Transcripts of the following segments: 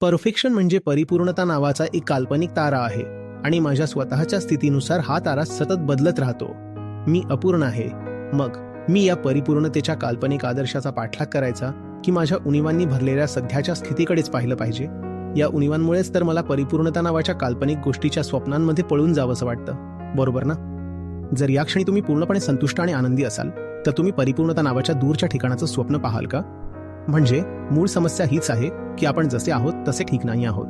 Perfection म्हणजे परिपूर्णता नावाचा एक काल्पनिक तारा आहे आणि माझ्या स्वतःच्या स्थितीनुसार हा तारा सतत बदलत राहतो. मी अपूर्ण आहे. मग मी या परिपूर्णतेच्या काल्पनिक आदर्शाचा पाठलाग करायचा की माझ्या उणीवांनी भरलेल्या सध्याच्या स्थितीकडेच पाहिलं पाहिजे? या उणीवांमुळेच तर मला परिपूर्णता नावाच्या काल्पनिक गोष्टीच्या स्वप्नांमध्ये पळून जावंसं वाटतं. बरोबर ना? जर या क्षणी तुम्ही पूर्णपणे संतुष्ट आणि आनंदी असाल तर तुम्ही परिपूर्णता नावाच्या दूरच्या ठिकाणाचं स्वप्न पाहाल का? म्हणजे मूळ समस्या हीच आहे की आपण जसे आहोत तसे ठीक नाही आहोत.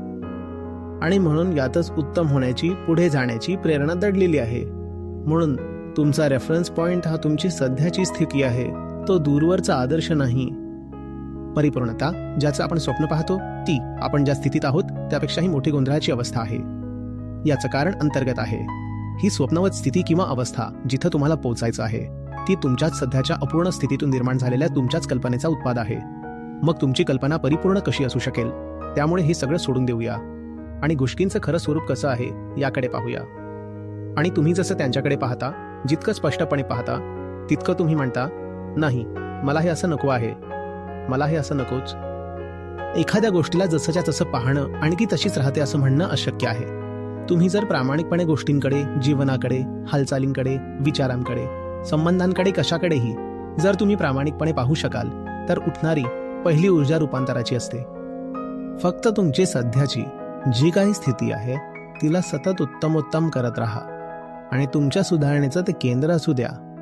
आणि म्हणून यातच उत्तम होण्याची पुढे जाण्याची प्रेरणा दडलेली आहे. म्हणून तुमचा रेफरन्स पॉइंट हा तुमची सध्याची स्थिती आहे. तो दूरवरचा आदर्श नाही. परिपूर्णता ज्याचं आपण स्वप्न पाहतो ती आपण ज्या स्थितीत आहोत त्यापेक्षाही मोठी गोंधळाची अवस्था आहे. याचं कारण अंतर्गत आहे. ही स्वप्नवत स्थिती किंवा अवस्था जिथं तुम्हाला पोहोचायचं आहे ती तुमच्याच सध्याच्या अपूर्ण स्थितीतून निर्माण झालेल्या तुमच्याच कल्पनेचा उत्पाद आहे. मग तुमची कल्पना परिपूर्ण कशी असू शकेल त्यामुळे हे सगळं सोडून देऊया. आणि गोष्टींचं खरं स्वरूप कसं आहे याकडे पाहूया. आणि तुम्ही जसं त्यांच्याकडे पाहता जितकं स्पष्टपणे पाहता तितकं तुम्ही म्हणता नाही मला हे असं नको आहे. मला हे असं नकोच. एखाद्या गोष्टीला जसंच्या तसं पाहणं आणि ती तशीच राहते असं म्हणणं अशक्य आहे. तुम्ही जर प्रामाणिकपणे गोष्टींकडे जीवनाकडे हालचालींकडे विचारांकडे संबंधांकडे कशाकडेही जर तुम्ही प्रामाणिकपणे पाहू शकाल तर उठणारी पहिली ऊर्जा रूपांतराची असते. फक्त तुमची सध्याची जी काही स्थिती आहे तिला सतत उत्तमोत्तम करत राहा. आणि तुमच्या सुधारणेचं ते केंद्र असू द्या.